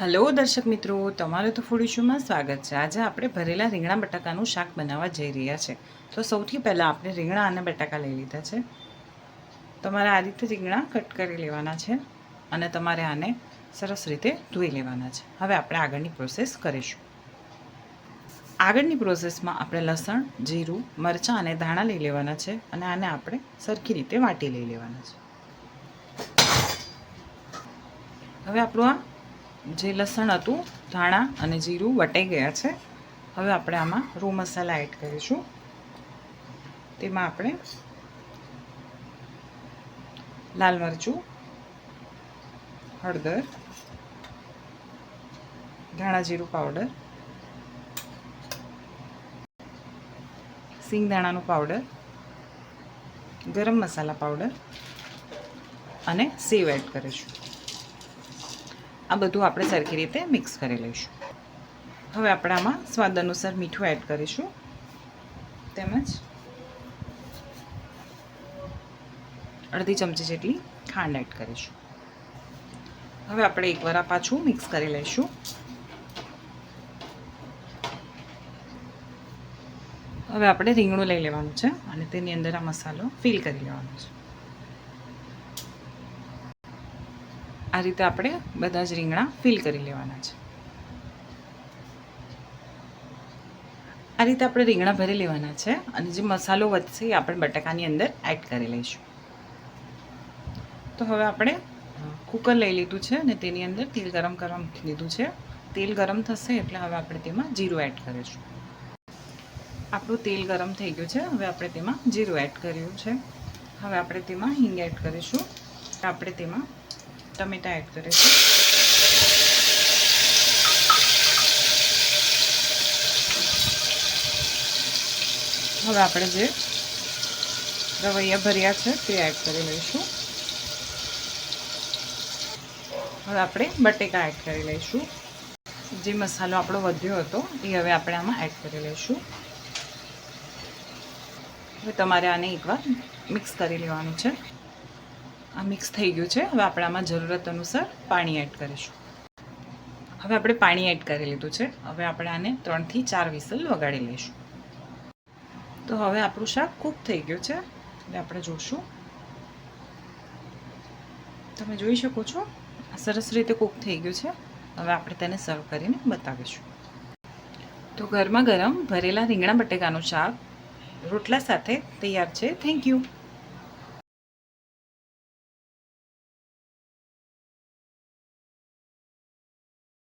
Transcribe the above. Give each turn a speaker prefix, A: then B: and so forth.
A: Hello દર્શક મિત્રો. તમારું તો ફૂડ ઇશ્યુમાં સ્વાગત છે. આજે આપણે ભરેલા રીંગણા બટાકાનું શાક બનાવવા જઈ રહ્યા છે. તો સૌથી પહેલાં આપણે રીંગણા અને બટાકા લઈ લીધા છે. તમારે આ રીતે રીંગણા કટ કરી લેવાના છે અને તમારે આને સરસ રીતે ધોઈ લેવાના છે. હવે આપણે આગળની પ્રોસેસ કરીશું. આગળની પ્રોસેસમાં આપણે લસણ, જીરું, મરચાં અને ધાણા લઈ લેવાના છે અને આને આપણે સરખી રીતે વાટી લઈ લેવાના છે. હવે આપણું આ જે લસણ હતું, ધાણા અને જીરું વટાઈ ગયા છે. હવે આપણે આમાં રૂ મસાલા એડ કરીશું. તેમાં આપણે લાલ મરચું, હળદર, ધાણા જીરું પાવડર સિંગદાણાનો પાવડર ગરમ મસાલા પાવડર અને સેવ એડ કરીશું. આ બધું આપણે સરખી રીતે મિક્સ કરી લઈશું. હવે આપણે આમાં સ્વાદ અનુસાર મીઠું એડ કરીશું. તેમજ અડધી ચમચી જેટલી ખાંડ એડ કરીશું. હવે આપણે એકવાર આ પાછું મિક્સ કરી લઈશું. હવે આપણે રીંગણું લઈ લેવાનું છે અને તેની અંદર આ મસાલો ફિલ કરી લેવાનો છે. આ રીતે આપણે બધા જ રીંગણા ફિલ કરી લેવાના છે. આ રીતે આપણે રીંગણા ભરી લેવાના છે અને જે મસાલો વધશે એ આપણે બટાકાની અંદર એડ કરી લઈશું. તો હવે આપણે કુકર લઈ લીધું છે અને તેની અંદર તેલ ગરમ કરવા મૂકી દીધું છે. તેલ ગરમ થશે એટલે હવે આપણે તેમાં જીરું એડ કરીશું. આપણું તેલ ગરમ થઈ ગયું છે, હવે આપણે તેમાં જીરું એડ કર્યું છે. હવે આપણે તેમાં હિંગ એડ કરીશું. આપણે તેમાં ટમેટા એડ કરીશું હવે આપણે જે રવૈયા ભર્યા છે તે એડ કરી લઈશું. હવે આપણે બટેકા એડ કરી લઈશું. જે મસાલો આપણો વધ્યો હતો, એ હવે આપણે આમાં એડ કરી લઈશું. હવે તમારે આને એકવાર મિક્સ કરી લેવાનું છે. આ મિક્સ થઈ ગયું છે. હવે આપણે આમાં જરૂરત અનુસાર પાણી એડ કરીશું. હવે આપણે પાણી એડ કરી લીધું છે. હવે આપણે આને ત્રણથી ચાર વિસલ વગાડી લઈશું. તો હવે આપણું શાક કૂક થઈ ગયું છે. એટલે આપણે જોશું. તમે જોઈ શકો છો સરસ રીતે કૂક થઈ ગયું છે. હવે આપણે તેને સર્વ કરીને બતાવીશું. તો ગરમા ગરમ ભરેલા રીંગણા બટેકાનું શાક રોટલા સાથે તૈયાર છે. Thank you